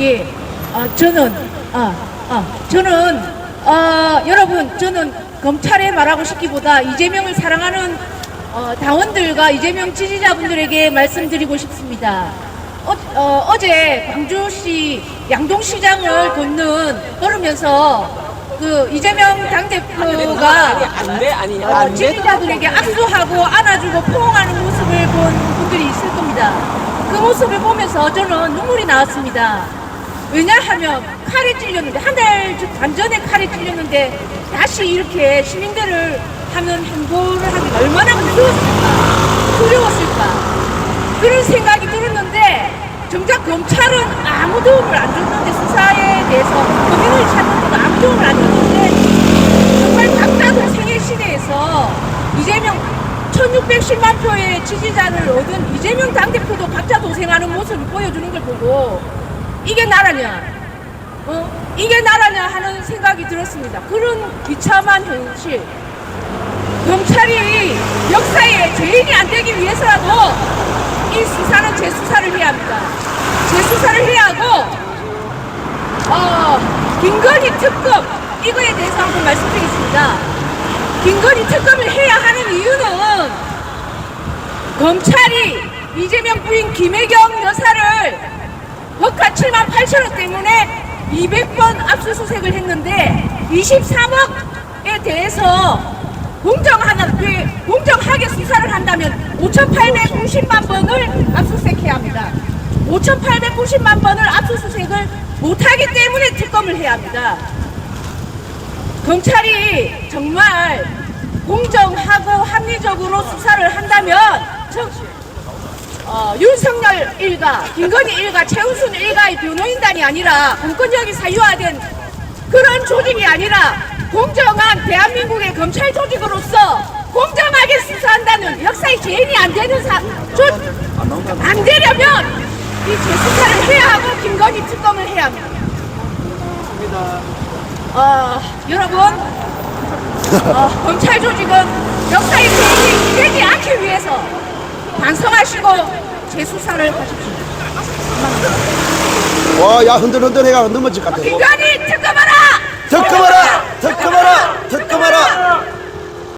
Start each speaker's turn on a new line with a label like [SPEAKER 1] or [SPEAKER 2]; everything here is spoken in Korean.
[SPEAKER 1] 예, 아, 저는, 아, 아, 저는, 어, 여러분, 저는 검찰에 말하고 싶기보다 이재명을 사랑하는 어, 당원들과 이재명 지지자분들에게 말씀드리고 싶습니다. 어, 어, 어제 광주시 양동시장을 걷는, 걸으면서 그 이재명 당대표가 어, 지지자들에게 악수하고 안아주고 포옹하는 모습을 본 분들이 있을 겁니다. 그 모습을 보면서 저는 눈물이 나왔습니다. 왜냐하면 칼에 찔렸는데 한 달 반 전에 칼에 찔렸는데 다시 이렇게 시민들을 하는 행보를 하기 얼마나 무서웠을까 두려웠을까 그런 생각이 들었는데 정작 검찰은 아무 도움을 안 줬는데 수사에 대해서 범인을 찾는 데도 아무 도움을 안 줬는데 정말 각자도 생일 시대에서 이재명 1610만 표의 지지자를 얻은 이재명 당대표도 각자 도생하는 모습을 보여주는 걸 보고 이게 나라냐 어? 이게 나라냐 하는 생각이 들었습니다 그런 비참한 현실 검찰이 역사에 죄인이 안 되기 위해서라도 이 수사는 재수사를 해야 합니다 재수사를 해야 하고 어, 김건희 특검 이거에 대해서 한번 말씀드리겠습니다. 김건희 특검을 해야 하는 이유는 검찰이 이재명 부인 김혜경 여사를 법카 7만 8천 원 때문에 200번 압수수색을 했는데 23억에 대해서 공정하나 그 공정하게 수사를 한다면 5,890만 번을 압수수색해야 합니다. 5,890만 번을 압수수색을 못하기 때문에 특검을 해야 합니다. 검찰이 정말 공정하고 합리적으로 수사를 한다면 저, 어, 윤석열 일가, 김건희 일가, 최우순 일가의 변호인단이 아니라 공권력이 사유화된 그런 조직이 아니라 공정한 대한민국의 검찰 조직으로서 공정하게 수사한다는 역사의 죄인이 안 되는 사, 조, 안 되려면 이 재수사를 해야 하고 김건희 특검을 해야 합니다. 어, 여러분, 어, 검찰 조직은 역사의 위해서 반성하시고 재수사를 하십시오.
[SPEAKER 2] 와, 야 흔들흔들 해가 넘어질 것 같아.
[SPEAKER 1] 김건희 특검하라!
[SPEAKER 2] 특검하라!